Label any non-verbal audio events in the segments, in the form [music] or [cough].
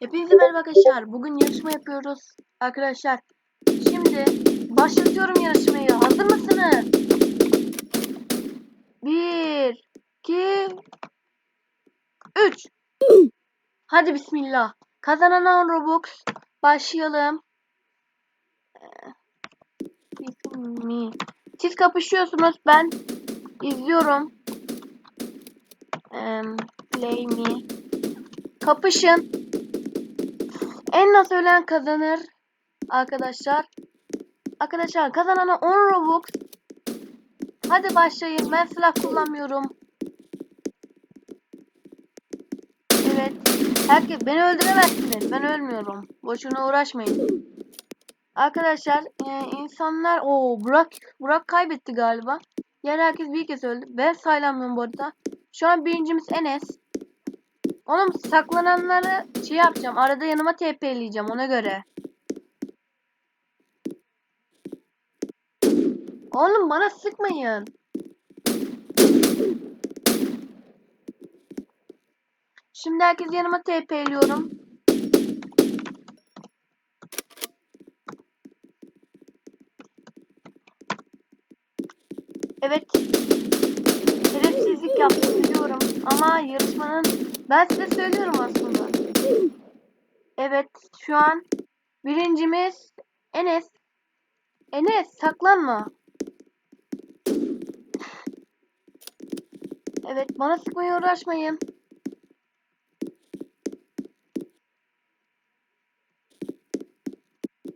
Hepinize merhaba arkadaşlar. Bugün yarışma yapıyoruz. Arkadaşlar şimdi başlatıyorum yarışmayı. Hazır mısınız? Bir, iki, üç. Hadi bismillah. Kazanan 10 Robux. Başlayalım. Siz kapışıyorsunuz. Ben izliyorum. Play me. Kapışın. En az ölen kazanır. Arkadaşlar. Arkadaşlar kazanana 10 Robux. Hadi başlayın. Ben silah kullanmıyorum. Evet. Herkes beni öldüremezsiniz. Ben ölmüyorum. Boşuna uğraşmayın. Arkadaşlar e, insanlar o Burak Burak kaybetti galiba. Yer herkes bir kez öldü. Ben saylanmıyorum bu arada. Şu an birincimiz Enes. Oğlum saklananları şey yapacağım. Arada yanıma TP'leyeceğim ona göre. Oğlum bana sıkmayın. Şimdi herkes yanıma TP'liyorum. Evet. Şerefsizlik yaptım biliyorum. Ama yarışmanın ben size söylüyorum aslında. Evet şu an birincimiz Enes. Enes saklanma. Evet bana sıkmaya uğraşmayın.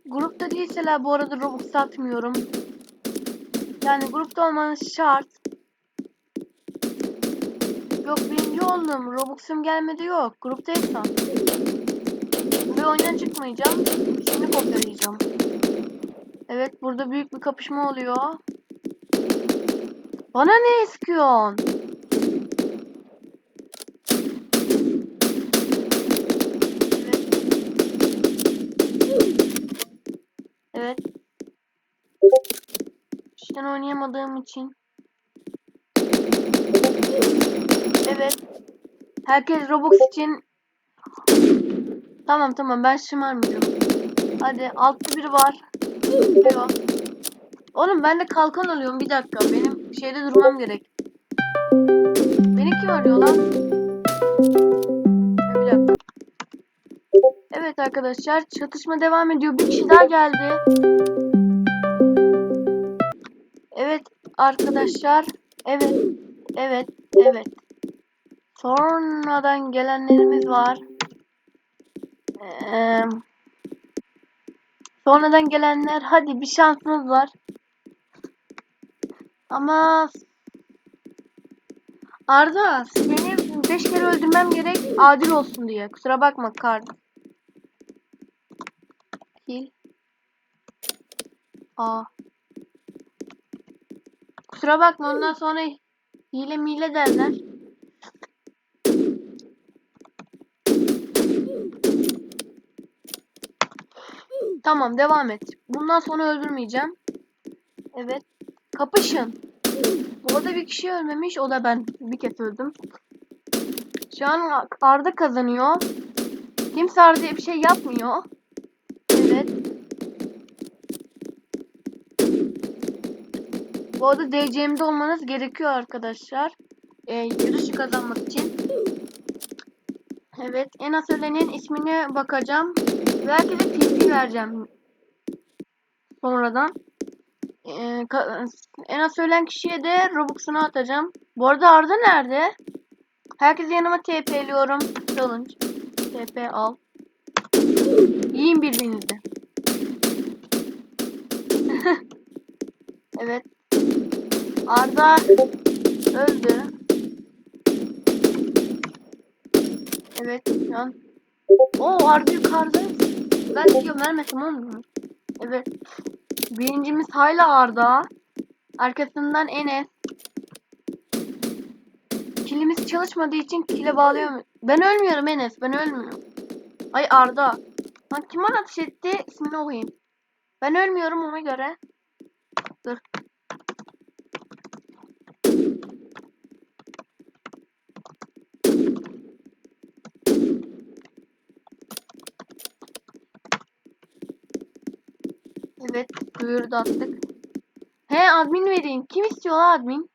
Grupta değilseler bu arada Robux satmıyorum. Yani grupta olmanız şart. Yok birinci oldum. Robux'um gelmedi yok. Gruptaysam. Ve oyundan çıkmayacağım. Şimdi kopyalayacağım. Evet burada büyük bir kapışma oluyor. Bana ne sıkıyorsun? Evet. Evet. İşten oynayamadığım için. Herkes Robux için. Tamam tamam ben şımarmayacağım. Hadi altta biri var. Oğlum ben de kalkan alıyorum bir dakika. Benim şeyde durmam gerek. Beni kim arıyor lan? Bir dakika. Evet arkadaşlar çatışma devam ediyor. Bir kişi daha geldi. Evet arkadaşlar. Evet. Evet. Evet. Sonradan gelenlerimiz var. Ee, sonradan gelenler hadi bir şansınız var. Ama Arda seni 5 kere öldürmem gerek adil olsun diye. Kusura bakma kard. Kill. Aa. Kusura bakma ondan sonra hile mile derler. Tamam devam et. Bundan sonra öldürmeyeceğim. Evet. Kapışın. Bu arada bir kişi ölmemiş. O da ben. Bir kez öldüm. Şu an Arda kazanıyor. Kimse Arda'ya bir şey yapmıyor. Evet. Bu arada DC'mde olmanız gerekiyor arkadaşlar. Ee, yarışı kazanmak için. Evet. En az ölenin ismine bakacağım. Ve herkese TP vereceğim. Sonradan. Ee, en az ölen kişiye de Robux'unu atacağım. Bu arada Arda nerede? Herkese yanıma TP'liyorum. Challenge. TP al. Yiyin birbirinizi. [laughs] evet. Arda öldü. Evet şu an. Oo Arda yukarıda. Ben diyorum vermesem olmuyor. Evet. Birincimiz hala Arda. Arkasından Enes. Kilimiz çalışmadığı için kile bağlıyorum. Ben ölmüyorum Enes. Ben ölmüyorum. Ay Arda. Lan kim ateş etti? İsmini okuyayım. Ben ölmüyorum ona göre. Dur. Evet duyuru da attık. He admin vereyim. Kim istiyor la admin?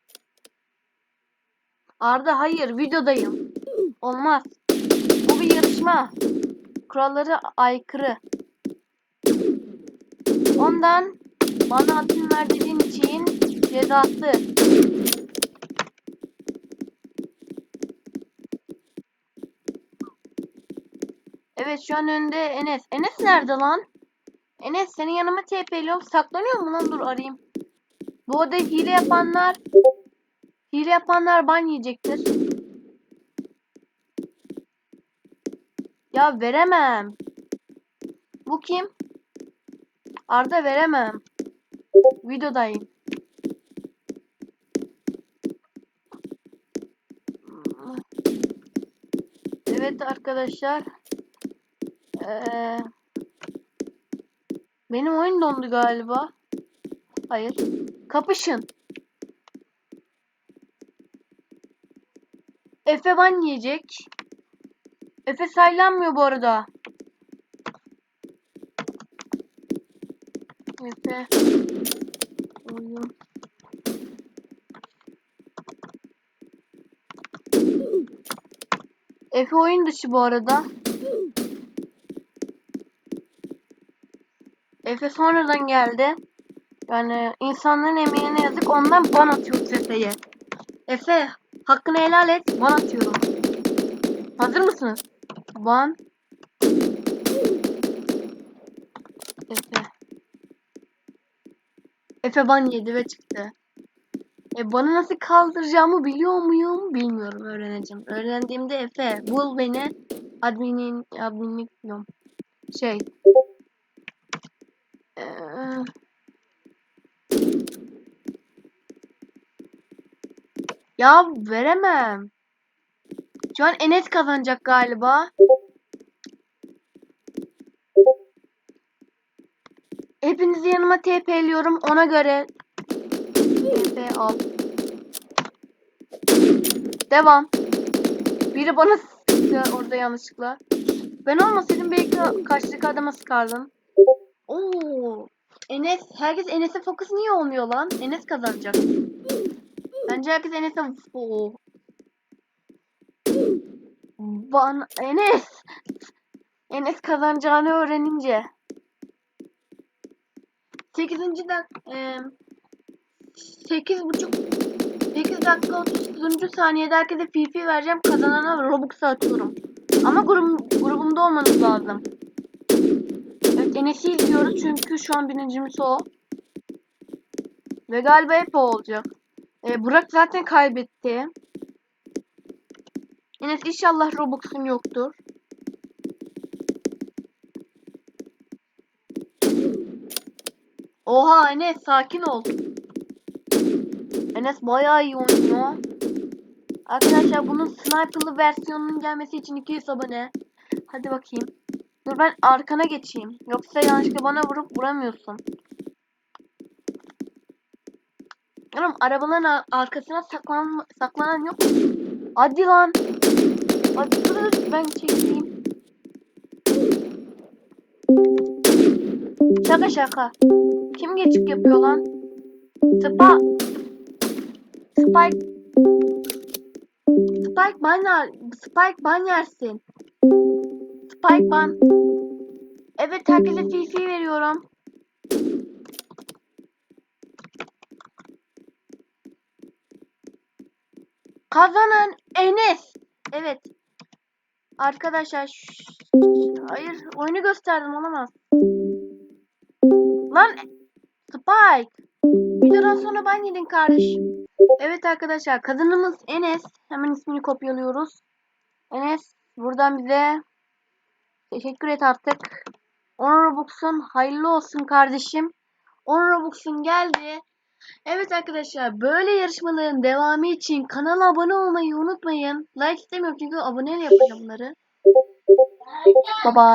Arda hayır videodayım. Olmaz. Bu bir yarışma. Kuralları aykırı. Ondan bana admin ver dediğin için cezası. Evet şu an önde Enes. Enes nerede lan? Enes senin yanıma TP'liyorum. Saklanıyor mu lan? Dur arayayım. Bu arada hile yapanlar hile yapanlar ban yiyecektir. Ya veremem. Bu kim? Arda veremem. Videodayım. Evet arkadaşlar. Ee, benim oyun dondu galiba. Hayır. Kapışın. Efe ban yiyecek. Efe saylanmıyor bu arada. Efe. Oyun. Efe oyun dışı bu arada. Efe sonradan geldi. Yani insanların emeğine yazık ondan ban atıyoruz Efe'ye. Efe hakkını helal et ban atıyorum. Hazır mısınız? Ban. Efe. Efe ban yedi ve çıktı. E bana nasıl kaldıracağımı biliyor muyum? Bilmiyorum. Öğreneceğim. Öğrendiğimde Efe bul beni. Adminin adminlik diyorum. Şey. Ee, ya veremem. Şu an Enes kazanacak galiba. Hepinizi yanıma TP'liyorum. Ona göre TP al. Devam. Biri bana sıktı orada yanlışlıkla. Ben olmasaydım belki karşıdaki adama sıkardım. Oo. Enes, herkes Enes'e fokus niye olmuyor lan? Enes kazanacak. Bence herkes Enes'e Oo. Ban Enes. Enes kazanacağını öğrenince. 8. dak e, 8 buçuk 8 dakika 30. saniyede herkese PP vereceğim. Kazanana Robux atıyorum. Ama grubum, grubumda olmanız lazım. Enes'i izliyoruz çünkü şu an birincimiz o. Ve galiba hep o olacak. Ee, Burak zaten kaybetti. Enes inşallah Robux'un yoktur. Oha Enes sakin ol. Enes bayağı iyi oynuyor. Arkadaşlar bunun sniper'lı versiyonunun gelmesi için 200 abone. Hadi bakayım. Dur ben arkana geçeyim. Yoksa yanlışlıkla bana vurup vuramıyorsun. Oğlum arabaların ar- arkasına saklan saklanan yok. Hadi lan. Hadi dur ben çekeyim. Şaka şaka. Kim geçik yapıyor lan? Spa Spike Spike ban Spike ban yersin. Spike ban. Evet herkese CC veriyorum. Kazanan Enes. Evet. Arkadaşlar hayır oyunu gösterdim olamaz. Lan Spike. Videodan sonra ban yedin kardeş. Evet arkadaşlar kadınımız Enes. Hemen ismini kopyalıyoruz. Enes buradan bize teşekkür et artık. 10 Robux'un hayırlı olsun kardeşim. 10 Robux'un geldi. Evet arkadaşlar böyle yarışmaların devamı için kanala abone olmayı unutmayın. Like istemiyorum çünkü aboneyle yapacağım bunları. Bye bye.